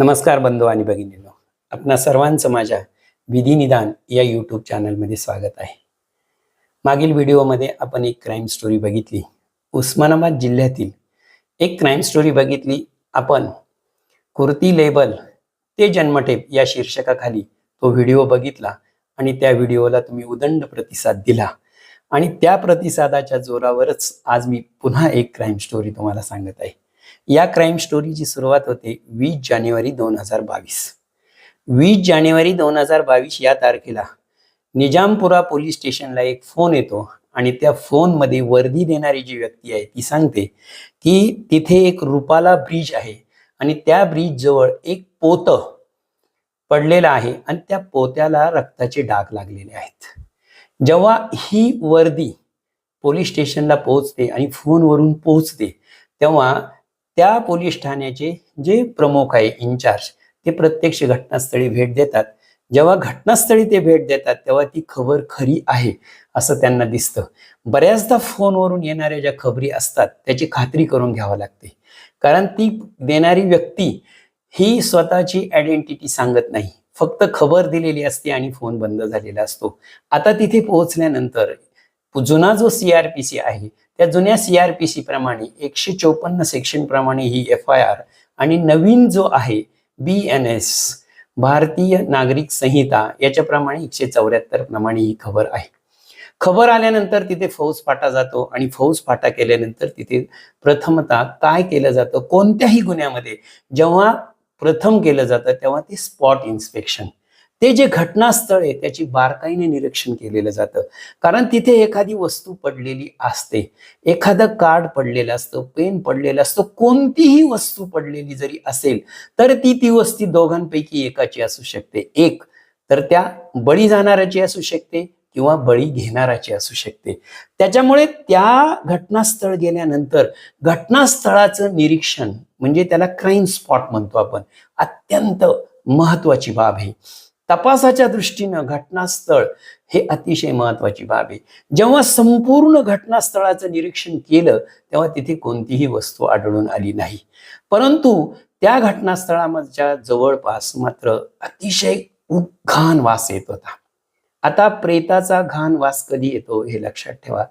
नमस्कार बंधू आणि भगिनींनो. आपणा सर्वांचं माझ्या विधिनिदान या यूट्यूब चॅनलमध्ये स्वागत आहे. मागील व्हिडिओमध्ये आपण एक क्राईम स्टोरी बघितली. उस्मानाबाद जिल्ह्यातील एक क्राईम स्टोरी बघितली. आपण कुर्ती लेबल ते जन्मठेप या शीर्षकाखाली तो व्हिडिओ बघितला आणि त्या व्हिडिओला तुम्ही उदंड प्रतिसाद दिला. आणि त्या प्रतिसादाच्या जोरावरच आज मी पुन्हा एक क्राईम स्टोरी तुम्हाला सांगत आहे. या क्राईम स्टोरीची सुरुवात होते वीस जानेवारी दोन हजार बावीस. वीस जानेवारी दोन हजार बावीस या तारखेला निजामपुरा पोलीस स्टेशनला एक फोन येतो आणि त्या फोनमध्ये वर्दी देणारी जी व्यक्ती आहे ती सांगते की तिथे एक रुपाला ब्रिज आहे आणि त्या ब्रिज जवळ एक पोत पडलेलं आहे आणि त्या पोत्याला रक्ताचे डाग लागलेले आहेत. जेव्हा ही वर्दी पोलीस स्टेशनला पोहोचते आणि फोनवरून पोहोचते तेव्हा त्या पोलीस ठाण्याचे जे प्रमुख आहे इन्चार्ज ते प्रत्यक्ष घटनास्थळी भेट देतात. जेव्हा घटनास्थळी ते भेट देतात तेव्हा ती खबर खरी आहे असं त्यांना दिसतं. बऱ्याचदा फोनवरून येणाऱ्या ज्या खबरी असतात त्याची खात्री करून घ्यावं लागते. कारण ती देणारी व्यक्ती ही स्वतःची आयडेंटिटी सांगत नाही. फक्त खबर दिलेली असते आणि फोन बंद झालेला असतो. आता तिथे पोहोचल्यानंतर जुना जो सी आर पी सी आहे या जुन्या सीआरपीसी प्रमाणे एकशे चौपन्न सेक्शन प्रमाणे ही एफ आय आर आणि नवीन जो आहे बी एन एस भारतीय नागरिक संहिता याच्याप्रमाणे एकशे चौऱ्याहत्तर प्रमाणे ही खबर आहे. खबर आल्यानंतर तिथे फौज फाटा जातो आणि फौज फाटा केल्यानंतर तिथे प्रथमता काय केलं जातं? कोणत्याही गुन्ह्यामध्ये जेव्हा प्रथम केलं जातं तेव्हा ते स्पॉट इन्स्पेक्शन ते जे घटनास्थळ आहे त्याची बारकाईने निरीक्षण केलेलं जातं. कारण तिथे एखादी वस्तू पडलेली असते. एखादं कार्ड पडलेलं असतं पेन पडलेलं असतं कोणतीही वस्तू पडलेली जरी असेल तर ती ती वस्ती दोघांपैकी एकाची असू शकते. एक तर त्या बळी जाणाऱ्याची असू शकते किंवा बळी घेणाराची असू शकते. त्याच्यामुळे त्या घटनास्थळ गेल्यानंतर घटनास्थळाचं निरीक्षण म्हणजे त्याला क्राईम स्पॉट म्हणतो आपण अत्यंत महत्वाची बाब आहे. तपासाच्या दृष्टीनं घटनास्थळ हे अतिशय महत्वाची बाब आहे. जेव्हा संपूर्ण घटनास्थळाचं निरीक्षण केलं तेव्हा तिथे कोणतीही वस्तू आढळून आली नाही. परंतु त्या घटनास्थळाच्या जवळपास मात्र अतिशय उद्घान वास येत होता. आता प्रेताचा घाण वास कधी येतो हे लक्षात ठेवा.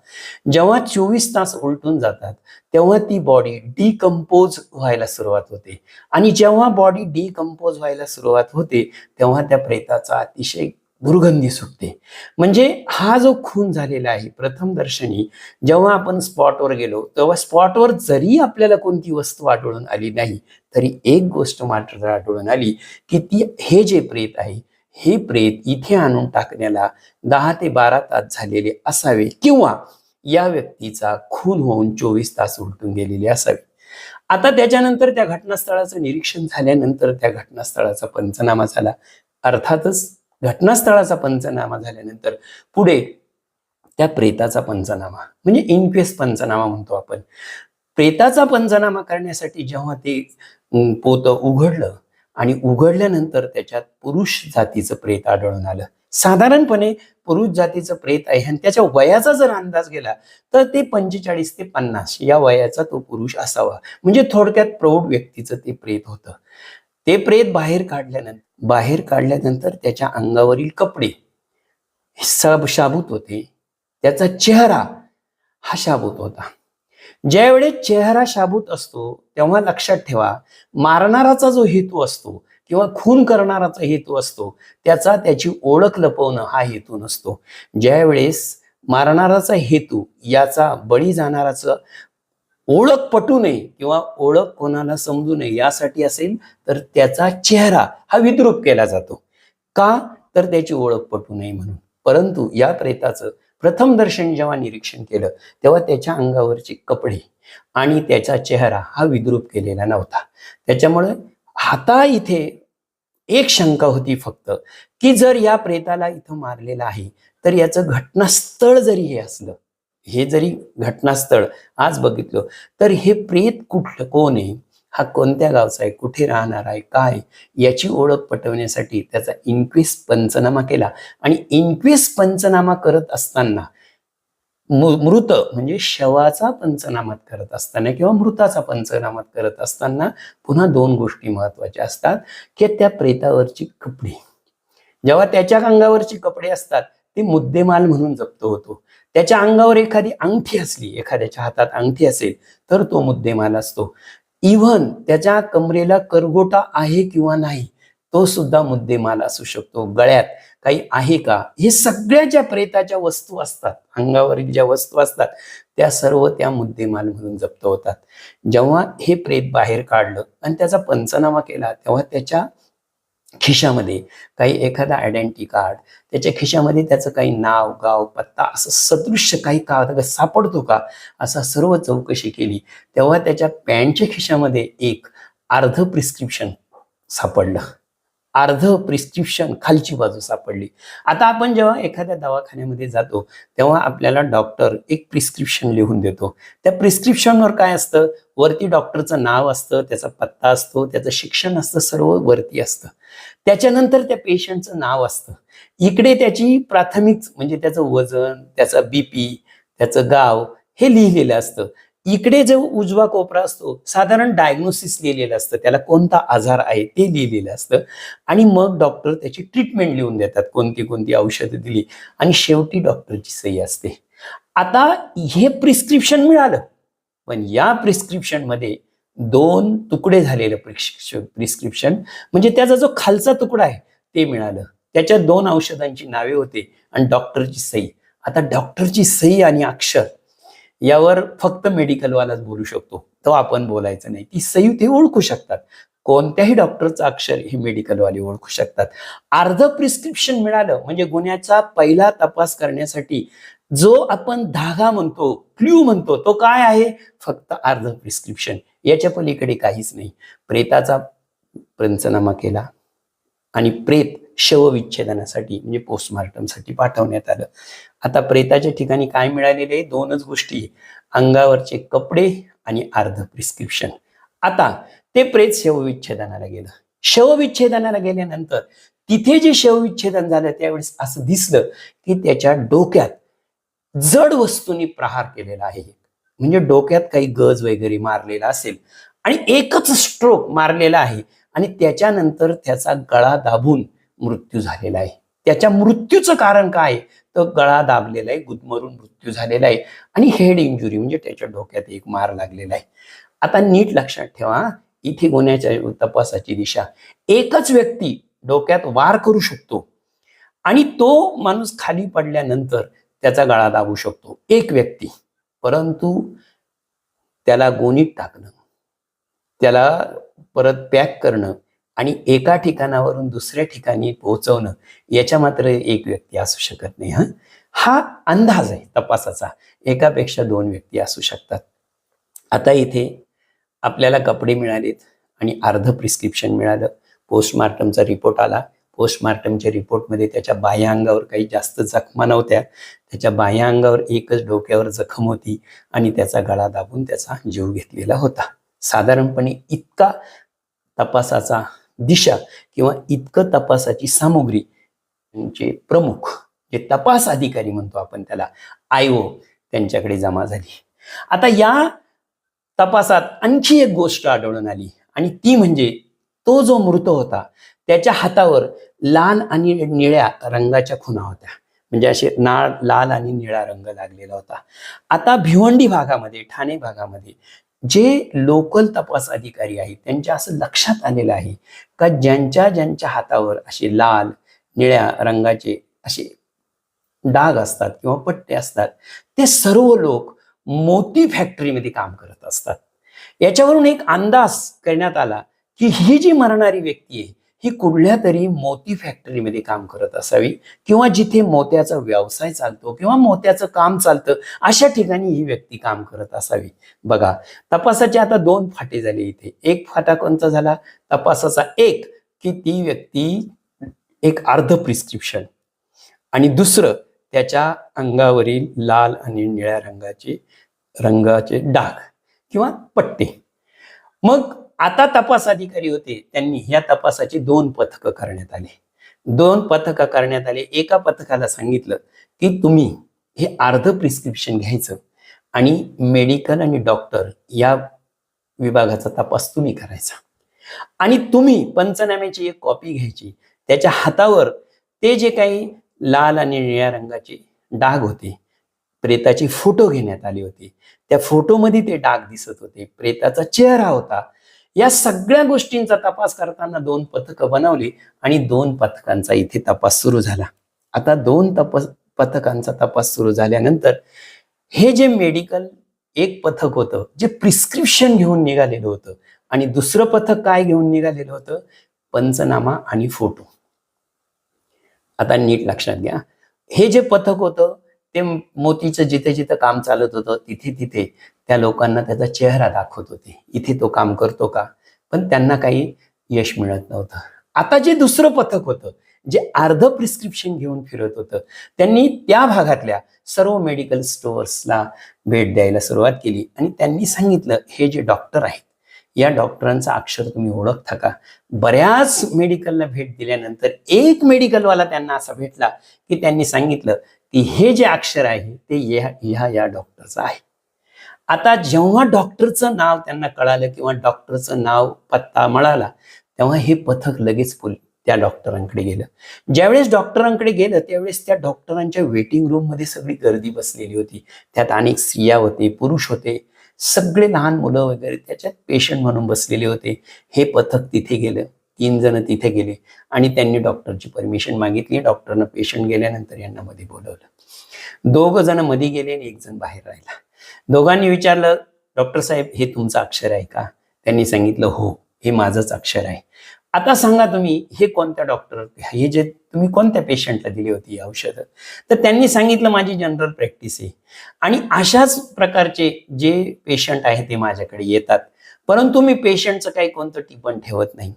जेव्हा चोवीस तास उलटून जातात तेव्हा ती बॉडी डिकम्पोज व्हायला सुरुवात होते. आणि जेव्हा बॉडी डिकम्पोज व्हायला सुरुवात होते तेव्हा त्या प्रेताचा अतिशय दुर्गंधी सुटते. म्हणजे हा जो खून झालेला आहे प्रथम दर्शनी जेव्हा आपण स्पॉटवर गेलो तेव्हा स्पॉटवर जरी आपल्याला कोणती वस्तू आढळून आली नाही तरी एक गोष्ट मात्र आढळून आली की ती हे जे प्रेत आहे हे प्रेत इथे आणून टाकण्याला दहा ते बारा तास झालेले असावे किंवा या व्यक्तीचा खून होऊन चोवीस तास उलटून गेलेले असावे. आता त्याच्यानंतर त्या घटनास्थळाचं निरीक्षण झाल्यानंतर त्या घटनास्थळाचा पंचनामा झाला. अर्थातच घटनास्थळाचा पंचनामा झाल्यानंतर पुढे त्या प्रेताचा पंचनामा म्हणजे इनक्वेस्ट पंचनामा म्हणतो आपण. प्रेताचा पंचनामा करण्यासाठी जेव्हा ते पोतं उघडलं आणि उघडल्यानंतर त्याच्यात पुरुष जातीचं प्रेत आढळून आलं. साधारणपणे पुरुष जातीचं प्रेत आहे आणि त्याच्या वयाचा जर अंदाज गेला तर ते पंचेचाळीस ते पन्नास या वयाचा तो पुरुष असावा. म्हणजे थोडक्यात प्रौढ व्यक्तीचं ते प्रेत होतं. ते प्रेत बाहेर काढल्यानंतर बाहेर काढल्यानंतर त्याच्या अंगावरील कपडे सब शाबूत होते. त्याचा चेहरा हा शाबूत होता. ज्यावेळेस चेहरा शाबूत असतो तेव्हा लक्षात ठेवा मारणाराचा जो हेतू असतो किंवा खून करणाराचा हेतू असतो त्याचा त्याची ओळख लपवणं हा हेतू नसतो. ज्यावेळेस मारणाराचा हेतू याचा बळी जाणाराचं ओळख पटू नये किंवा ओळख कोणाला समजू नये यासाठी असेल तर त्याचा चेहरा हा विद्रूप केला जातो. का? तर त्याची ओळख पटू नये म्हणून. परंतु या प्रेताचं प्रथम दर्शन जेव्हा निरीक्षण केलं तेव्हा त्याच्या अंगावरचे कपडे आणि त्याचा चेहरा हा विद्रूप केलेला नव्हता. त्याच्यामुळे आता इथे एक शंका होती फक्त की जर या प्रेताला इथं मारलेलं आहे तर याचं घटनास्थळ जरी हे असलं हे जरी घटनास्थळ आज बघितलं तर हे प्रेत कुठलं कोण आहे? हा कोणत्या गावचा आहे? कुठे राहणार आहे? काय याची ओळख पटवण्यासाठी त्याचा इन्क्विस पंचनामा केला. आणि इन्क्विस पंचनामा करत असताना मृत म्हणजे शवाचा पंचनामात करत असताना किंवा मृताचा पंचनामात करत असताना पुन्हा दोन गोष्टी महत्त्वाच्या असतात की त्या प्रेतावरची कपडे. जेव्हा त्याच्या अंगावरची कपडे असतात ते मुद्देमाल म्हणून जप्त होतो. त्याच्या अंगावर एखादी अंगठी असली एखाद्याच्या हातात अंगठी असेल तर तो मुद्देमाल असतो. इव्हन त्याच्या कमरेला करगोटा आहे किंवा नाही तो सुद्धा मुद्देमाल असू शकतो. गळ्यात काही आहे का? हे सगळ्या ज्या प्रेताच्या वस्तू असतात अंगावरील ज्या वस्तू असतात त्या सर्व त्या मुद्देमाल म्हणून जप्त होतात. जेव्हा हे प्रेत बाहेर काढलं आणि त्याचा पंचनामा केला तेव्हा त्याच्या खिशामध्ये काही एखादा आयडेंटिटी कार्ड त्याच्या खिशामध्ये त्याचं काही नाव गाव पत्ता असं सदृश्य काही का सापडतो का? असा सर्व चौकशी केली. तेव्हा त्याच्या पॅन्टच्या खिशामध्ये एक अर्ध प्रिस्क्रिप्शन सापडलं. अर्ध प्रिस्क्रिप्शन खालची बाजू सापडली. आता आपण जेव्हा एखाद्या दवाखान्यामध्ये जातो तेव्हा आपल्याला डॉक्टर एक प्रिस्क्रिप्शन लिहून देतो. त्या प्रिस्क्रिप्शनवर काय असतं? वरती डॉक्टरचं नाव असतं त्याचा पत्ता असतो त्याचं शिक्षण असतं सर्व वरती असतं. त्याच्यानंतर त्या पेशंटचं नाव असतं. इकडे त्याची प्राथमिक म्हणजे त्याचं वजन त्याचा बीपी त्याचं गाव हे लिहिलेलं असतं. इकडे जो उजवा कोपरा असतो साधारण डायग्नोसिस लिहिलेलं असतं. त्याला कोणता आजार आहे ते लिहिलेलं असतं. आणि मग डॉक्टर त्याची ट्रीटमेंट लिहून देतात. कोणती कोणती औषधं दिली. आणि शेवटी डॉक्टरची सही असते. आता हे प्रिस्क्रिप्शन मिळालं. पण या प्रिस्क्रिप्शनमध्ये दोन तुकडे झालेलं प्रिस्क्रिप्शन प्रिस्क्रिप्शन म्हणजे त्याचा जो खालचा तुकडा आहे ते मिळालं. त्याच्या दोन औषधांची नावे होते आणि डॉक्टरची सही. आता डॉक्टरची सही आणि अक्षर यावर फक्त मेडिकलवालाच बोलू शकतो. तो आपण बोलायचं नाही. ती सही ते ओळखू शकतात. कोणत्याही डॉक्टरचं अक्षर हे मेडिकलवाले ओळखू शकतात. अर्ध प्रिस्क्रिप्शन मिळालं म्हणजे गुन्ह्याचा पहिला तपास करण्यासाठी जो आपण धागा म्हणतो क्ल्यू म्हणतो तो काय आहे? फक्त अर्ध प्रिस्क्रिप्शन. याच्या पलीकडे काहीच नाही. प्रेताचा पंचनामा केला आणि प्रेत शवविच्छेदनासाठी म्हणजे पोस्टमार्टमसाठी पाठवण्यात आलं. आता प्रेताच्या ठिकाणी काय मिळालेले आहे? दोनच गोष्टी अंगावरचे कपडे आणि अर्ध प्रिस्क्रिप्शन आता ते प्रेत शवविच्छेदनाला गेलं. शवविच्छेदनाला गेल्यानंतर तिथे जे शवविच्छेदन झालं त्यावेळेस असं दिसलं की त्याच्या डोक्यात जड वस्तूंनी प्रहार केलेला आहे. म्हणजे डोक्यात काही गज वगैरे मारलेला असेल आणि एकच स्ट्रोक मारलेला आहे आणि त्याच्यानंतर त्याचा गळा दाबून मृत्यू झालेला आहे. त्याच्या मृत्यूचं कारण काय? आहे? तर गळा दाबलेला आहे गुदमरून मृत्यू झालेला आहे आणि हेड इंजुरी म्हणजे त्याच्या डोक्यात एक मार लागलेला आहे. आता नीट लक्षात ठेवा इथे गुन्ह्याच्या तपासाची दिशा. एकच व्यक्ती डोक्यात वार करू शकतो आणि तो माणूस खाली पडल्यानंतर त्याचा गळा दाबू शकतो. एक व्यक्ती परंतु त्याला गोणीत टाकणं त्याला परत पॅक करणं आणि एका ठिकाणावरून दुसऱ्या ठिकाणी पोहोचवणं याच्या मात्र एक व्यक्ती असू शकत नाही हा? हा अंदाज आहे तपासाचा. एकापेक्षा दोन व्यक्ती असू शकतात. आता इथे आपल्याला कपडे मिळालेत आणि अर्ध प्रिस्क्रिप्शन मिळालं. पोस्टमार्टमचा रिपोर्ट आला. पोस्टमार्टमच्या रिपोर्टमध्ये त्याच्या बाह्य अंगावर काही जास्त जखमा नव्हत्या. त्याच्या बाह्य अंगावर एकच डोक्यावर जखम होती आणि त्याचा गळा दाबून त्याचा जीव घेतलेला होता. साधारणपणे इतका तपासाचा दिशा किंवा इतकं तपासाची सामुग्री म्हणजे प्रमुख जे तपास अधिकारी म्हणतो आपण त्याला आयओ त्यांच्याकडे जमा झाली. आता या तपासात आणखी एक गोष्ट आढळून आली आणि ती म्हणजे तो जो मृत होता त्याच्या हातावर लाल आणि निळ्या रंगाच्या खुणा होत्या. म्हणजे असे नाळ लाल आणि निळा रंग लागलेला होता. आता भिवंडी भागामध्ये ठाणे भागामध्ये जे लोकल तपास अधिकारी आहेत त्यांच्या असं लक्षात आलेलं आहे का ज्यांच्या ज्यांच्या हातावर असे लाल निळ्या रंगाचे असे डाग असतात किंवा पट्टे असतात ते सर्व लोक मोती फॅक्टरीमध्ये काम करत असतात. याच्यावरून एक अंदाज करण्यात आला की ही जी मरणारी व्यक्ती आहे ही कुठल्या तरी मोती फॅक्टरीमध्ये काम करत असावी किंवा जिथे मोत्याचा व्यवसाय चालतो किंवा मोत्याचं काम चालतं अशा ठिकाणी ही व्यक्ती काम करत असावी. बघा तपासाचे आता दोन फाटे झाले इथे. एक फाटा कोणता झाला? तपासाचा एक की ती व्यक्ती एक अर्ध प्रिस्क्रिप्शन आणि दुसरं त्याच्या अंगावरील लाल आणि निळ्या रंगाचे रंगाचे डाग किंवा पट्टे. मग आता तपास अधिकारी होते त्यांनी ह्या तपासाची दोन पथकं करण्यात आले. दोन पथकं करण्यात आले. एका पथकाला सांगितलं की तुम्ही हे अर्ध प्रिस्क्रिप्शन घ्यायचं आणि मेडिकल आणि डॉक्टर या विभागाचा तपास तुम्ही करायचा. आणि तुम्ही पंचनाम्याची एक कॉपी घ्यायची. त्याच्या हातावर ते जे काही लाल आणि निळ्या रंगाचे डाग होते प्रेताचे फोटो घेण्यात आले होते. त्या फोटोमध्ये ते डाग दिसत होते. प्रेताचा चेहरा होता. या सगळ्या गोष्टींचा तपास करताना दोन पथकं बनवली आणि दोन पथकांचा इथे तपास सुरू झाला. आता दोन तपास पथकांचा तपास सुरू झाल्यानंतर हे जे मेडिकल एक पथक होतं जे प्रिस्क्रिप्शन घेऊन निघालेलं होतं आणि दुसरं पथक काय घेऊन निघालेलं होतं? पंचनामा आणि फोटो आता नीट लक्षात घ्या. हे जे पथक होतं ते मोतीचं जिथे जिथे काम चालत होतं तिथे तिथे त्या लोकांना त्याचा चेहरा दाखवत होते. इथे तो काम करतो का? पण त्यांना काही यश मिळत नव्हतं. आता जे दुसरं पथक होतं जे अर्ध प्रिस्क्रिप्शन घेऊन फिरत होतं त्यांनी त्या भागातल्या सर्व मेडिकल स्टोअर्सला भेट द्यायला सुरुवात केली आणि त्यांनी सांगितलं हे जे डॉक्टर आहेत या डॉक्टरांचं अक्षर तुम्ही ओळखता का? बऱ्याच मेडिकलला भेट दिल्यानंतर एक मेडिकलवाला त्यांना असा भेटला की त्यांनी सांगितलं की हे जे अक्षर आहे ते या ह्या या डॉक्टरचं आहे. आता जेव्हा डॉक्टरचं नाव त्यांना कळालं किंवा डॉक्टरचं नाव पत्ता मिळाला तेव्हा हे पथक लगेच फुल त्या डॉक्टरांकडे गेलं. ज्यावेळेस डॉक्टरांकडे गेलं त्यावेळेस त्या डॉक्टरांच्या वेटिंग रूममध्ये सगळी गर्दी बसलेली होती. त्यात अनेक स्त्रिया होते पुरुष होते सगळे लहान मुलं वगैरे त्याच्यात पेशंट म्हणून बसलेले होते. हे पथक तिथे गेलं. तीन जण तिथे गेले आणि त्यांनी डॉक्टरची परमिशन मागितली. डॉक्टरनं पेशंट गेल्यानंतर यांना मध्ये बोलवलं. दोघ जणमध्ये गेले आणि एक जण बाहेर राहिला. दोघांनी विचारलं डॉक्टर साहेब हे तुमचं अक्षर आहे का? त्यांनी सांगितलं हो हे माझंच अक्षर आहे. आता सांगा तुम्ही हे कोणत्या डॉक्टर हे जे तुम्ही कोणत्या पेशंटला दिली होती औषधं? तर त्यांनी सांगितलं माझी जनरल प्रॅक्टिस आहे. आणि अशाच प्रकारचे जे पेशंट आहे ते माझ्याकडे येतात. परंतु मी पेशंटचं काही कोणतं टिपण ठेवत नाही.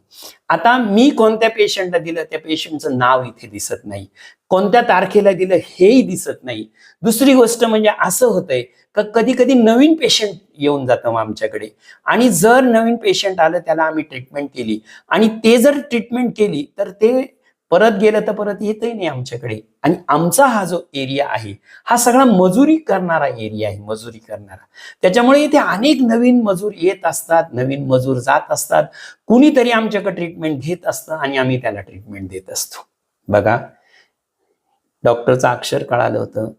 आता मी कोणत्या पेशंटला दिलं त्या पेशंटचं नाव इथे दिसत नाही. कोणत्या तारखेला दिलं हेही दिसत नाही. दुसरी गोष्ट म्हणजे असं होतंय का कधी कधी नवीन पेशंट येऊन जातं मग आमच्याकडे. आणि जर नवीन पेशंट आलं त्याला आम्ही ट्रीटमेंट केली. आणि ते जर ट्रीटमेंट केली तर ते परत गेलं तर परत येतही नाही आमच्याकडे. आणि आमचा हा जो एरिया आहे हा सगळा मजुरी करणारा एरिया आहे मजुरी करणारा. त्याच्यामुळे इथे अनेक नवीन मजूर येत असतात नवीन मजूर जात असतात. कुणीतरी आमच्याकडे ट्रीटमेंट घेत असतं आणि आम्ही त्याला ट्रीटमेंट देत असतो. बघा डॉक्टरचं अक्षर कळालं होतं.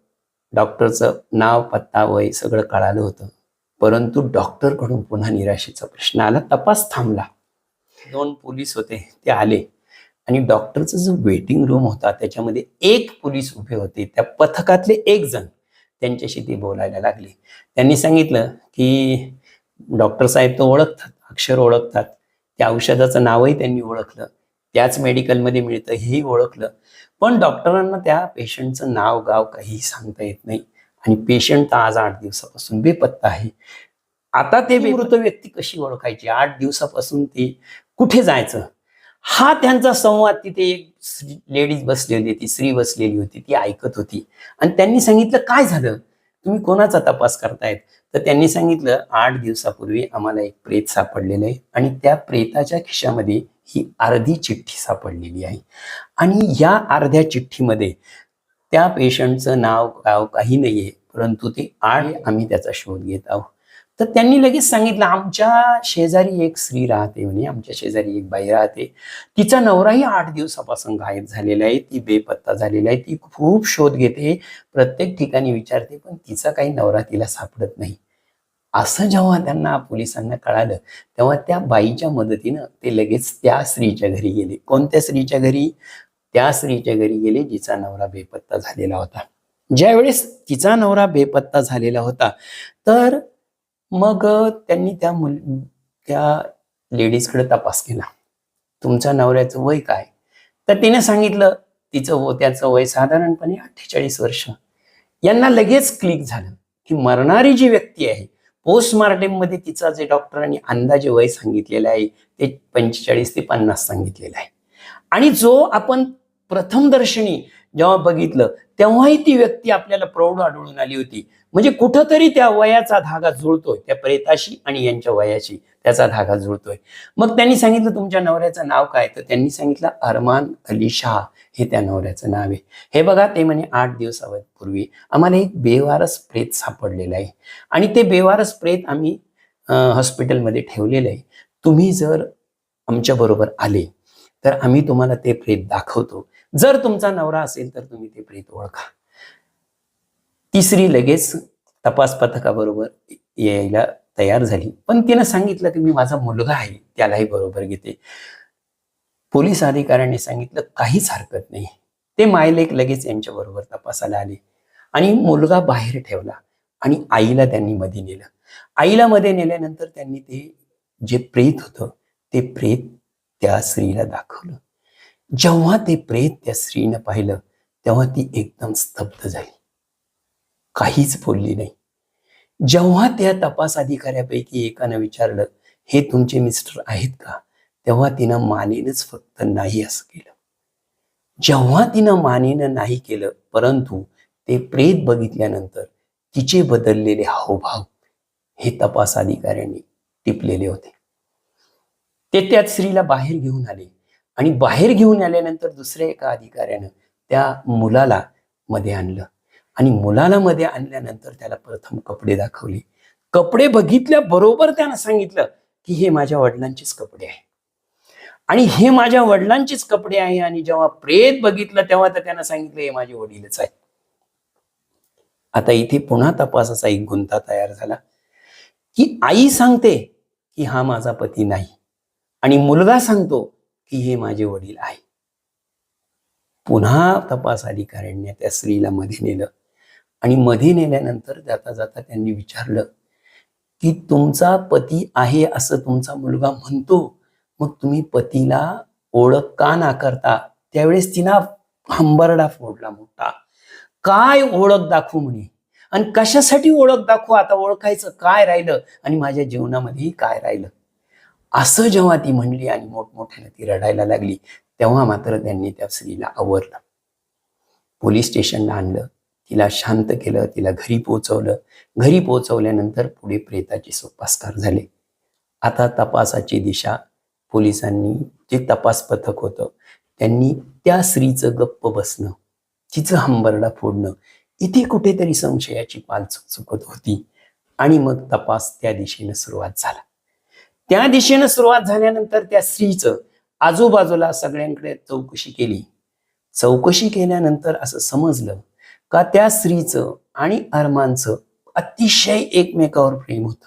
डॉक्टरचं नाव पत्ता वय सगळं कळालं होतं. परंतु डॉक्टरकडून पुन्हा निराशेचा प्रश्न आला. तपास थांबला. दोन पोलीस होते ते आले. आणि डॉक्टरचं जो वेटिंग रूम होता त्याच्यामध्ये एक पोलीस उभे होते. त्या पथकातले एक जण त्यांच्याशी ते बोलायला लागले. त्यांनी सांगितलं की डॉक्टर साहेब तो ओळखतात अक्षर ओळखतात. त्या औषधाचं नावही त्यांनी ओळखलं. त्याच मेडिकलमध्ये मिळतं हेही ओळखलं. पण डॉक्टरांना त्या पेशंटचं नाव गाव काहीही सांगता येत नाही. आणि पेशंट तर आज आठ दिवसापासून बेपत्ता आहे. आता ते मृत व्यक्ती कशी ओळखायची? आठ दिवसापासून ते कुठे जायचं? हा त्यांचा संवाद तिथे एक लेडीज बसलेली होती स्त्री बसलेली होती ती ऐकत होती. आणि त्यांनी सांगितलं काय झालं? तुम्ही कोणाचा तपास करतायत? तर त्यांनी सांगितलं आठ दिवसापूर्वी आम्हाला एक प्रेत सापडलेलं आहे आणि त्या प्रेताच्या खिशामध्ये ही अर्धी चिठ्ठी सापडलेली आहे. आणि या अर्ध्या चिठ्ठीमध्ये त्या पेशंटचं नाव गाव काही नाहीये परंतु ते आठ आम्ही त्याचा शोध घेत आहोत. तर त्यांनी लगेच सांगितलं आमच्या शेजारी एक स्त्री राहते म्हणे आमच्या शेजारी एक बाई राहते. तिचा नवराही आठ दिवसापासून गायब झालेला आहे ती बेपत्ता झालेला आहे ती खूप शोध घेते प्रत्येक ठिकाणी विचारते पण तिचा काही नवरा तिला सापडत नाही. असं जेव्हा त्यांना पोलिसांना कळालं तेव्हा त्या बाईच्या मदतीनं ते लगेच त्या स्त्रीच्या घरी गेले. कोणत्या स्त्रीच्या घरी? त्या स्त्रीच्या घरी गेले जिचा नवरा बेपत्ता झालेला होता. ज्यावेळेस तिचा नवरा बेपत्ता झालेला होता तर मग त्यांनी त्या मुल त्या लेडीजकडे तपास केला. तुमच्या नवऱ्याचं वय काय? तर तिने सांगितलं तिचं व त्याचं वय साधारणपणे अठ्ठेचाळीस वर्ष. यांना लगेच क्लिक झालं की मरणारी जी व्यक्ती आहे पोस्टमार्टेममध्ये तिचा जे डॉक्टरांनी अंदाजे वय सांगितलेलं आहे ते पंचेचाळीस ते पन्नास सांगितलेलं आहे. आणि जो आपण प्रथमदर्शनी जेव्हा बघितलं तेव्हाही ती व्यक्ती आपल्याला प्रौढ आढळून आली होती. म्हणजे कुठंतरी त्या वयाचा धागा जुळतोय त्या प्रेताशी आणि यांच्या वयाशी त्याचा धागा जुळतोय. मग त्यांनी सांगितलं तुमच्या नवऱ्याचं नाव काय? तर त्यांनी सांगितलं अरमान अली शाह. हे त्या नवऱ्याचं नाव आहे. हे बघा ते म्हणे आठ दिवसापूर्वी आम्हाला एक बेवारस प्रेत सापडलेलं आहे. आणि ते बेवारस प्रेत आम्ही हॉस्पिटलमध्ये ठेवलेलं आहे. तुम्ही जर आमच्या बरोबर आले तर आम्ही तुम्हाला ते प्रेत दाखवतो. जर तुमचा नवरा असेल तर तुम्ही ते प्रेत ओळखा. तिसरी लगेच तपास पथकाबरोबर यायला तयार झाली. पण तिनं सांगितलं की मी माझा मुलगा आहे त्यालाही बरोबर घेते. पोलीस अधिकाऱ्यांनी सांगितलं काहीच हरकत नाही. ते मायलेक लगेच यांच्या बरोबर तपासाला आले आणि मुलगा बाहेर ठेवला आणि आईला त्यांनी मध्ये नेलं. आईला मध्ये नेल्यानंतर त्यांनी ते जे प्रेत होतं ते प्रेत त्या स्त्रीला दाखवलं. जेव्हा ते प्रेत त्या स्त्रीनं पाहिलं तेव्हा ती एकदम स्तब्ध झाली. काहीच बोलली नाही. जेव्हा त्या तपास अधिकाऱ्यापैकी एकानं विचारलं हे तुमचे मिस्टर आहेत का? तेव्हा तिनं मानेनच फक्त नाही असं केलं. जेव्हा तिनं मानेनं नाही केलं परंतु ते प्रेत बघितल्यानंतर तिचे बदललेले हावभाव हे तपास अधिकाऱ्यांनी टिपलेले होते. ते त्या स्त्रीला बाहेर घेऊन आले. आणि बाहेर घेऊन आल्यानंतर दुसऱ्या एका अधिकाऱ्यानं त्या मुलाला मध्ये आणलं. आणि मुलाला मध्ये आणल्यानंतर त्याला प्रथम कपडे दाखवले. कपडे बघितल्याबरोबर त्यानं सांगितलं की हे माझ्या वडिलांचेच कपडे आहे. आणि हे माझ्या वडिलांचेच कपडे आहे आणि जेव्हा प्रेत बघितलं तेव्हा तर त्यानं सांगितलं हे माझे वडीलच आहे आता इथे पुन्हा तपासाचा एक गुंता तयार झाला. की आई सांगते की हा माझा पती नाही. आणि मुलगा सांगतो की हे माझे वडील आहे. पुन्हा तपास अधिकाऱ्यांनी त्या स्त्रीला मध्ये नेलं. आणि मध्ये नेल्यानंतर जाता जाता त्यांनी विचारलं की तुमचा पती आहे असं तुमचा मुलगा म्हणतो मग तुम्ही पतीला ओळख का नाकारता? त्यावेळेस तिला हंबरडा फोडला मोठा. काय ओळख दाखवू म्हणे? आणि कशासाठी ओळख दाखवू? आता ओळखायचं काय राहिलं? आणि माझ्या जीवनामध्ये काय राहिलं? असं जेव्हा ती म्हणली आणि मोठमोठ्याने ती रडायला लागली तेव्हा मात्र त्यांनी त्या स्त्रीला आवरलं. पोलीस स्टेशनला आणलं तिला शांत केलं तिला घरी पोहोचवलं. घरी पोहोचवल्यानंतर पुढे प्रेताचे सोपास्कार झाले. आता तपासाची दिशा पोलिसांनी जे तपास पथक होतं त्यांनी त्या स्त्रीचं गप्प बसणं तिचं हंबरडा फोडणं इथे कुठेतरी संशयाची पाल चुकत होती. आणि मग तपास त्या दिशेनं सुरुवात झाला. त्या दिशेनं सुरुवात झाल्यानंतर त्या स्त्रीचं आजूबाजूला सगळ्यांकडे चौकशी केली. चौकशी केल्यानंतर असं समजलं का त्या स्त्रीचं आणि अरमानचं अतिशय एकमेकावर प्रेम होत.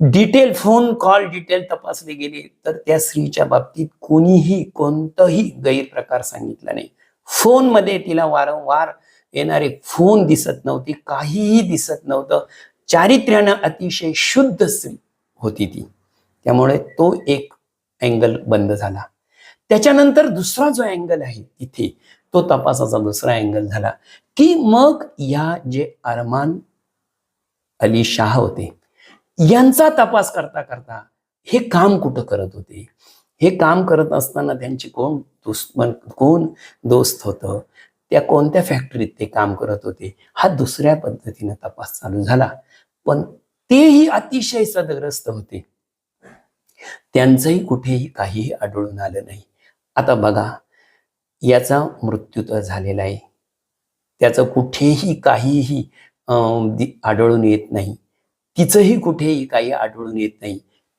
डिटेल फोन कॉल डिटेल तपासले गेले तर त्या स्त्रीच्या बाबतीत कोणीही कोणताही गैरप्रकार सांगितला नाही. फोनमध्ये तिला वारंवार येणारे फोन दिसत नव्हते काहीही दिसत नव्हतं. चारित्र्यानं अतिशय शुद्ध स्त्री. होती ती. त्यामुळे तो एक अँगल बंद झाला. त्याच्यानंतर दुसरा जो अँगल आहे तिथे तो तपासाचा दुसरा अँगल झाला की मग या जे अरमान अली शाह होते यांचा तपास करता करता हे काम कुठं करत होते? हे काम करत असताना त्यांची कोण दुश्मन कोण दोस्त होतं? त्या कोणत्या फॅक्टरीत ते काम करत होते? हा दुसऱ्या पद्धतीनं तपास चालू झाला. पण तेही अतिशय सदग्रस्त होते. त्यांचंही कुठेही काहीही आढळून आलं नाही. आता बघा याचा मृत्यू तर झालेला आहे. त्याचं कुठेही काहीही अं, आढळून येत नाही. तिचंही कुठेही काही आढळून येत नाही.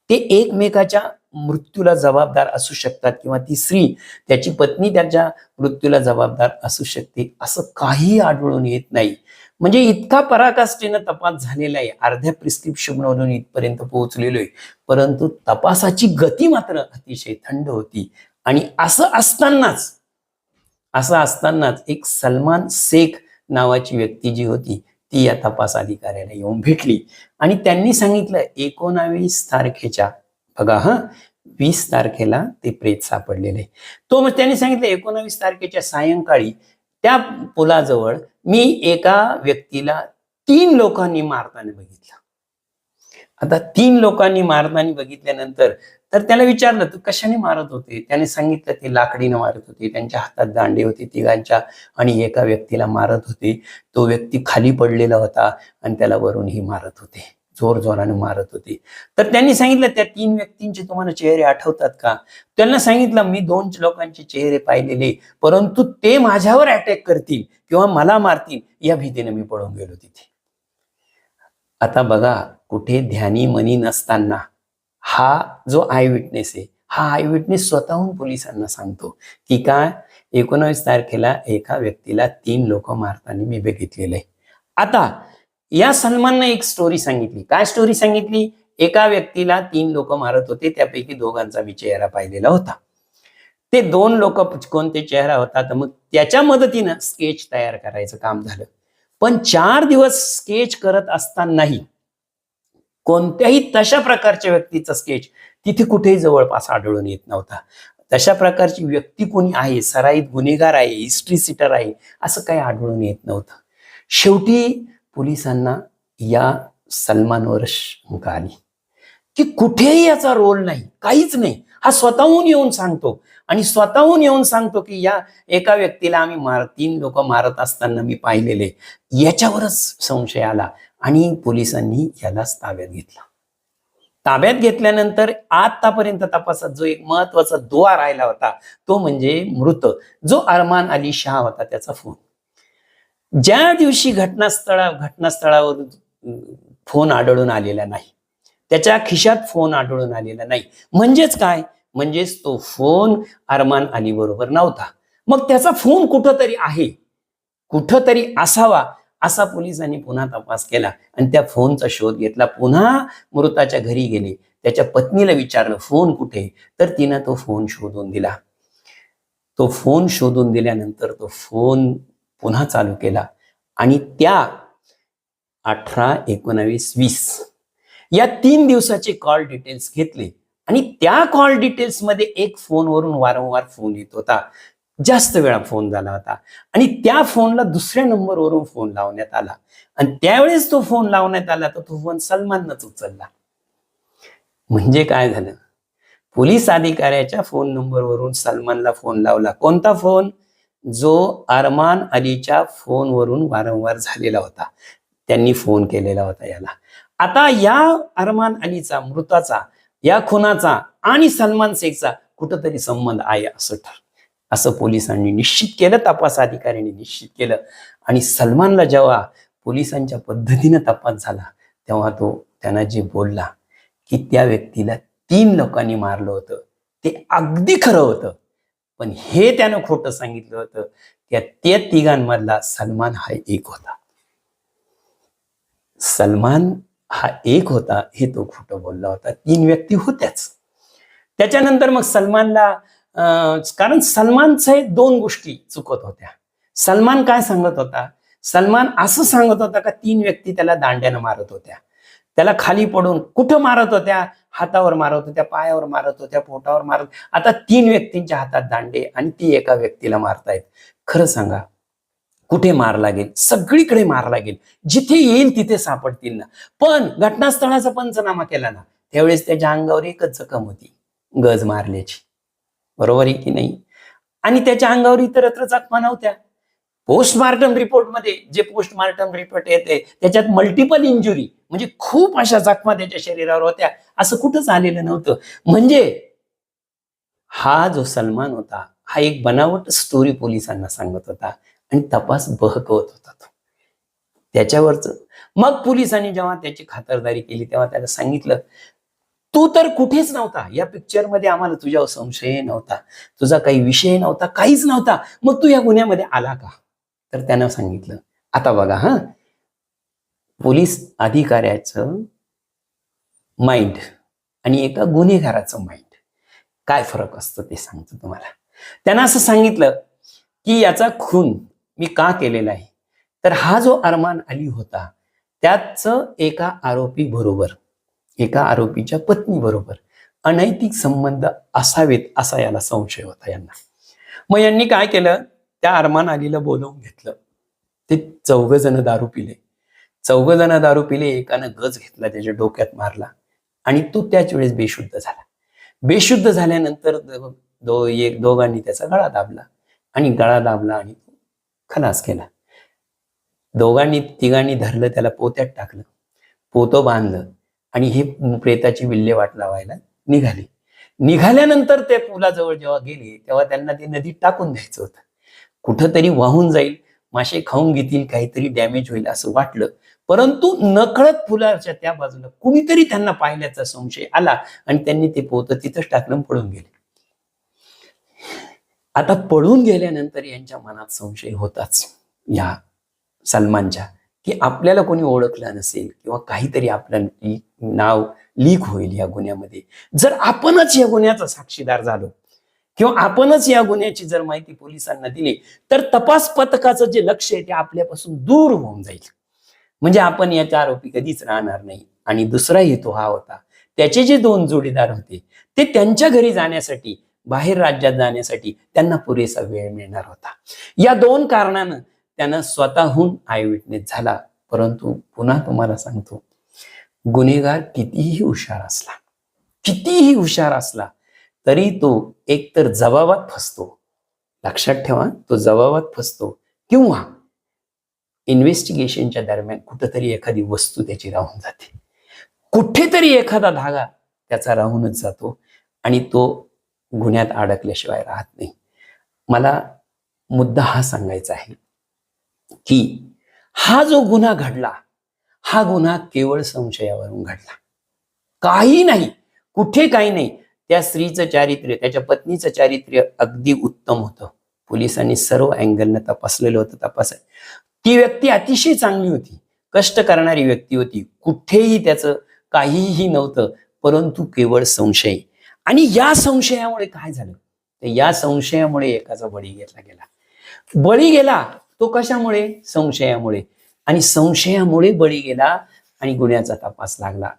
ते एकमेकाच्या मृत्यूला जबाबदार असू शकतात किंवा ती स्त्री त्याची पत्नी त्याच्या मृत्यूला जबाबदार असू शकते असं काहीही आढळून येत नाही. म्हणजे इतका पराकाष्ठेनं तपास झालेला आहे. अर्ध्या प्रिस्क्रिप्शनवरून इथपर्यंत पोहोचलेलो आहे. परंतु तपासाची गती मात्र अतिशय थंड होती. आणि असं असतानाच असं असतानाच एक सलमान शेख नावाची व्यक्ती जी होती ती या तपास अधिकाऱ्याला येऊन भेटली. आणि त्यांनी सांगितलं एकोणावीस तारखेच्या बघा हा. वीस तारखेला ते प्रेत सापडलेले. तो म्हणजे त्यांनी सांगितलं एकोणावीस तारखेच्या सायंकाळी त्या पुलाजवळ मी एका व्यक्तीला तीन लोकांनी मारताना बघितलं. आता तीन लोकांनी मारताना बघितल्यानंतर तर त्याला विचारलं तू कशाने मारत होते? त्याने सांगितलं ते लाकडीनं मारत होते त्यांच्या हातात दांडे होते तिघांच्या आणि एका व्यक्तीला मारत होते. तो व्यक्ती खाली पडलेला होता आणि त्याला वरूनही मारत होते. जोर जोराने मारत होते. तर त्यांनी सांगितलं त्या तीन व्यक्तींचे तुम्हाला चेहरे आठवतात का? त्यांना सांगितलं मी दोन लोकांचे चेहरे पाहिलेले परंतु ते माझ्यावर अटॅक करतील किंवा मला मारतील या भीतीने मी पळून गेलो तिथे. आता बघा कुठे ध्यानी मनी नसताना हा जो आय विटनेस आहे हा आय विटनेस स्वतःहून पोलिसांना सांगतो की काय? एकोणावीस तारखेला एका व्यक्तीला तीन लोक मारताना मी बघितलेले आता या सलमाननं एक स्टोरी सांगितली. काय स्टोरी सांगितली? एका व्यक्तीला तीन लोक मारत होते त्यापैकी दोघांचा मी चेहरा पाहिलेला होता. ते दोन लोक कोणते चेहरा होता तर मग त्याच्या मदतीनं स्केच तयार करायचं काम झालं. पण चार दिवस स्केच करत असतानाही कोणत्याही तशा प्रकारच्या व्यक्तीचा स्केच तिथे कुठेही जवळपास आढळून येत नव्हता. तशा प्रकारची व्यक्ती कोणी आहे? सराईत गुन्हेगार आहे हिस्ट्री सिटर आहे असं काही आढळून येत नव्हतं. शेवटी पोलिसांना या सलमानवर शंका आली की कुठेही याचा रोल नाही काहीच नाही. हा स्वतःहून येऊन सांगतो. आणि स्वतःहून येऊन सांगतो की या एका व्यक्तीला आम्ही मार तीन लोक मारत असताना मी पाहिलेले. याच्यावरच संशय आला आणि पोलिसांनी यालाच ताब्यात घेतला. ताब्यात घेतल्यानंतर आतापर्यंत तपासात जो एक महत्त्वाचा दुवा राहिला होता तो म्हणजे मृत. जो अरमान अली शाह होता त्याचा फोन. ज्या दिवशी घटनास्थळा घटनास्थळावर फोन आढळून आलेला नाही त्याच्या खिशात फोन आढळून आलेला नाही. म्हणजेच काय? म्हणजेच तो फोन अरमान अली बरोबर नव्हता. मग त्याचा फोन कुठंतरी आहे? कुठंतरी असावा असा पोलिसांनी पुन्हा तपास केला आणि त्या फोनचा शोध घेतला. पुन्हा मृताच्या घरी गेले. त्याच्या पत्नीला विचारलं फोन कुठे? तर तिनं तो फोन शोधून दिला. तो फोन शोधून दिल्यानंतर तो फोन पुन्हा चालू केला. आणि त्या अठरा एकोणावीस वीस या तीन दिवसाचे कॉल डिटेल्स घेतले. आणि त्या कॉल डिटेल्समध्ये एक फोनवरून वारंवार फोन येत होता. जास्त वेळा फोन झाला होता. आणि त्या फोनला दुसऱ्या नंबरवरून फोन लावण्यात आला. आणि त्यावेळेस तो फोन लावण्यात आला तर तो फोन सलमाननच उचलला. म्हणजे काय झालं? पोलीस अधिकाऱ्याच्या फोन नंबरवरून सलमानला फोन लावला. कोणता फोन जो अरमान अलीच्या फोनवरून वारंवार झालेला होता. त्यांनी फोन केलेला होता याला. आता या अरमान अलीचा मृताचा या खुनाचा आणि सलमान शेखचा कुठंतरी संबंध आहे असं ठर असं पोलिसांनी निश्चित केलं तपास अधिकाऱ्यांनी निश्चित केलं. आणि सलमानला जेव्हा पोलिसांच्या पद्धतीनं तपास झाला तेव्हा तो त्यांना जे बोलला की त्या व्यक्तीला तीन लोकांनी मारलं होतं. ते अगदी खरं होतं. पण हे त्यानं खोटं सांगितलं होतं त्या त्या तिघांमधला सलमान हा एक होता. सलमान हा एक होता हे तो खोटं बोलला होता. तीन व्यक्ती होत्याच. त्याच्यानंतर मग सलमानला अं, कारण सलमानचं हे दोन गोष्टी चुकत होत्या. सलमान काय सांगत होता? सलमान असं सांगत होता का तीन व्यक्ती त्याला दांड्यानं मारत होत्या. त्याला खाली पडून कुठं मारत होत्या? हातावर मारत होत्या पायावर मारत होत्या पोटावर मारत आता तीन व्यक्तींच्या हातात दांडे आणि ती एका व्यक्तीला मारतायत. खरं सांगा कुठे मार लागेल? सगळीकडे मार लागेल. जिथे येईल तिथे सापडतील ना. पण घटनास्थळाचा पंचनामा केला ना त्यावेळेस त्याच्या अंगावर एकच जखम होती गज मारल्याची. बरोबर आहे की नाही? आणि त्याच्या अंगावर इतरत्र जखमा नव्हत्या. पोस्टमार्टम रिपोर्टमध्ये जे पोस्टमार्टम रिपोर्ट येते त्याच्यात मल्टिपल इंजुरी म्हणजे खूप अशा जखमा त्याच्या शरीरावर होत्या. असं कुठंच आलेलं नव्हतं. म्हणजे हा जो सलमान होता हा एक बनावट स्टोरी पोलिसांना सांगत होता आणि तपास बहकवत होता तो. त्याच्यावरच मग पोलिसांनी जेव्हा त्याची खातरदारी केली तेव्हा त्याला सांगितलं तू तर कुठेच नव्हता. या पिक्चरमध्ये आम्हाला तुझ्यावर संशय नव्हता. तुझा काही विषय नव्हता काहीच नव्हता. मग तू या गुन्ह्यामध्ये आला का? तर त्यानं सांगितलं आता बघा हा. पोलीस अधिकाऱ्याचं माइंड आणि एका गुन्हेगाराचं माइंड काय फरक असतो ते सांगतो तुम्हाला. त्यांना असं सांगितलं की याचा खून मी का केलेला आहे? तर हा जो अरमान अली होता त्याच एका आरोपी बरोबर एका आरोपीच्या पत्नी बरोबर अनैतिक संबंध असावेत असा याला संशय होता यांना. मग यांनी काय केलं? त्या अरमान अलीला बोलवून घेतलं. ते चौघ जण दारू पिले. चौघ जण दारू पिले एकानं गज घेतला त्याच्या डोक्यात मारला आणि तो त्याच वेळेस बेशुद्ध झाला. बेशुद्ध झाल्यानंतर दो- एक दोघांनी त्याचा गळा दाबला आणि गळा दाबला आणि खलास केला. दोघांनी तिघांनी धरलं त्याला पोत्यात टाकलं. पोतं बांधलं आणि हे प्रेताची विल्हेवाट लावायला निघाली. निघाल्यानंतर ते पुलाजवळ जेव्हा गेले तेव्हा त्यांना ते नदीत टाकून द्यायचं होतं. कुठंतरी वाहून जाईल मासे खाऊन घेतील काहीतरी डॅमेज होईल असं वाटलं. परंतु नकळत फुलाच्या त्या बाजूला कुणीतरी त्यांना पाहिल्याचा संशय आला आणि त्यांनी ते पोहत तिथंच टाकलं पळून गेले. आता पळून गेल्यानंतर यांच्या मनात संशय होताच. या सलमानच्या की आपल्याला कोणी ओळखलं नसेल किंवा काहीतरी आपलं नाव लीक होईल या गुन्ह्यामध्ये. जर आपणच या गुन्ह्याचा साक्षीदार झालो किंवा आपणच या गुन्ह्याची जर माहिती पोलिसांना दिली तर तपास पथकाचं जे लक्ष आहे ते आपल्यापासून दूर होऊन जाईल. म्हणजे आपण याचा आरोपी कधीच राहणार नाही. आणि दुसरा हेतू हा होता. त्याचे जे दोन जोडीदार होते ते त्यांच्या घरी जाण्यासाठी बाहेर राज्यात जाण्यासाठी त्यांना पुरेसा वेळ मिळणार होता. या दोन कारणानं त्यानं स्वतःहून आयविटनेस झाला. परंतु पुन्हा तुम्हाला सांगतो गुन्हेगार कितीही हुशार असला कितीही हुशार असला तरी तो एकतर जबाबात फसतो. लक्षात ठेवा तो जबाबात फसतो किंवा इन्व्हेस्टिगेशनच्या दरम्यान कुठंतरी एखादी वस्तू त्याची राहून जाते. कुठेतरी एखादा धागा त्याचा राहूनच जातो आणि तो गुन्ह्यात अडकल्याशिवाय राहत नाही. मला मुद्दा हा सांगायचा आहे की हा जो गुन्हा घडला हा गुन्हा केवळ संशयावरून घडला. काही नाही कुठे काही नाही. त्या स्त्रीचं चारित्र्य त्याच्या पत्नीचं चारित्र्य अगदी उत्तम होतं. पोलिसांनी सर्व अँगलनं तपासलेलं होतं तपास ती व्यक्ती अतिशय चांगली होती. कष्ट करणारी व्यक्ती होती. कुठेही त्याचं काहीही नव्हतं परंतु केवळ संशय. आणि या संशयामुळे काय झालं? तर या संशयामुळे एकाचा बळी घेतला गेला. बळी गेला तो कशामुळे? संशयामुळे. आणि संशयामुळे बळी गेला आणि गुन्ह्याचा तपास लागला.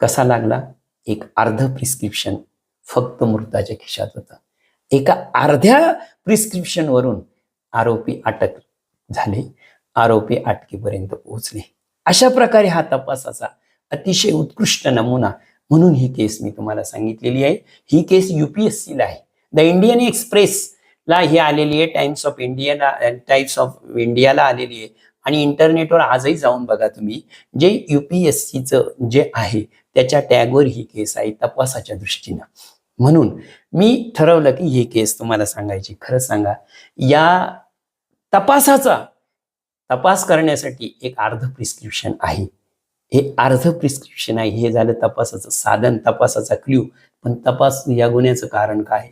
कसा लागला? एक अर्ध प्रिस्क्रिप्शन फक्त मृताच्या खिशात होतं. एका अर्ध्या प्रिस्क्रिप्शन वरून आरोपी अटक झाले. आरोपी अटकेपर्यंत पोहोचले. अशा प्रकारे हा तपासाचा अतिशय उत्कृष्ट नमुना म्हणून ही केस मी तुम्हाला सांगितलेली आहे. ही केस युपीएससीला आहे. द इंडियन एक्सप्रेस ला ही आलेली आहे. टाइम्स ऑफ इंडियाला टाइम्स ऑफ इंडियाला आलेली आहे. आणि इंटरनेटवर आजही जाऊन बघा तुम्ही जे युपीएससीचं जे आहे त्याच्या टॅगवर ही केस आहे तपासाच्या दृष्टीनं. म्हणून मी ठरवलं की ही केस तुम्हाला सांगायची. खरं सांगा या तपासाचा तपास करण्यासाठी एक अर्ध प्रिस्क्रिप्शन आहे. हे अर्ध प्रिस्क्रिप्शन आहे. हे झालं तपासाचं साधन तपासाचा क्ल्यू पण तपास या गुन्ह्याचं कारण काय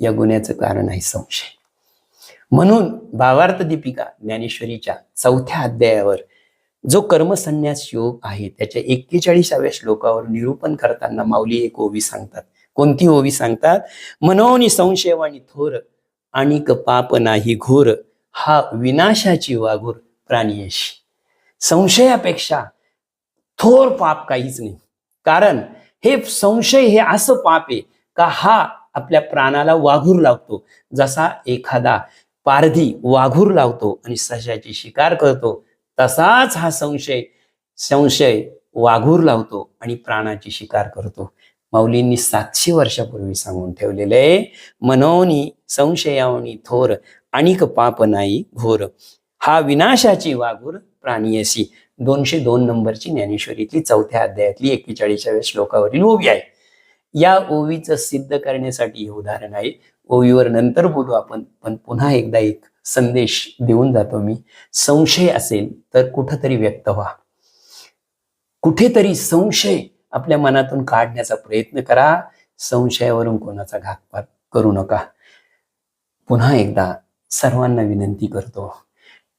या गुन्ह्याचं कारण आहे संशय. म्हणून भावार्थ दीपिका ज्ञानेश्वरीच्या चौथ्या अध्यायावर जो कर्मसन्यास योग आहे त्याच्या एक्केचाळीसाव्या श्लोकावर निरूपण करताना माऊली एक ओवी सांगतात. कोणती ओवी सांगतात? मनोनी संशयवाणी थोर आणिक पाप नाही घोर हा विनाशाची वाघूर प्राणीयशी संशयापेक्षा थोर पाप काहीच नाही. कारण हे संशय हे असं पाप आहे का हा आपल्या प्राणाला वाघूर लावतो. जसा एखादा पारधी वाघूर लावतो आणि सशाची शिकार करतो तसाच हा संशय संशय वाघूर लावतो आणि प्राणाची शिकार करतो. माऊलींनी सातशे वर्षापूर्वी सांगून ठेवलेलं आहे मनोनी संशयावनी थोर आणिक पाप नाही घोर. हा विनाशाची वाघूर प्राणीयसी दोनशे दोन नंबरची ज्ञानेश्वरीतली चौथ्या अध्यायातली एक्केचाळीसाव्या श्लोकावरील ओवी आहे. या ओवीचं सिद्ध करण्यासाठी हे उदाहरण आहे. ओवीवर नंतर बोलू आपण पण पुन्हा एकदा एक संदेश देऊन जातो मी. संशय असेल तर कुठंतरी व्यक्त व्हा. कुठेतरी संशय आपल्या मनातून काढण्याचा प्रयत्न करा. संशयावरून कोणाचा घातपात करू नका. पुन्हा एकदा सर्वांना विनंती करतो.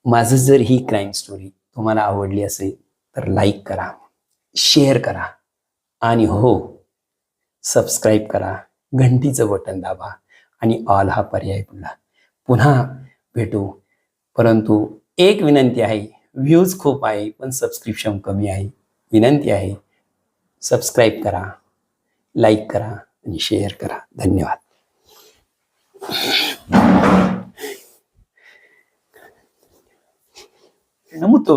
माझं जर ही क्राईम स्टोरी तुम्हाला आवडली असेल तर लाईक करा शेअर करा आणि हो सबस्क्राईब करा घंटीचं बटन दाबा आणि ऑल हा पर्याय पुन्हा पुन्हा भेटू. परंतु एक विनंती आहे व्ह्यूज खूप आहे पण सबस्क्रिप्शन कमी आहे. विनंती आहे सबस्क्राईब करा लाईक करा आणि शेअर करा. धन्यवाद. Não mutou.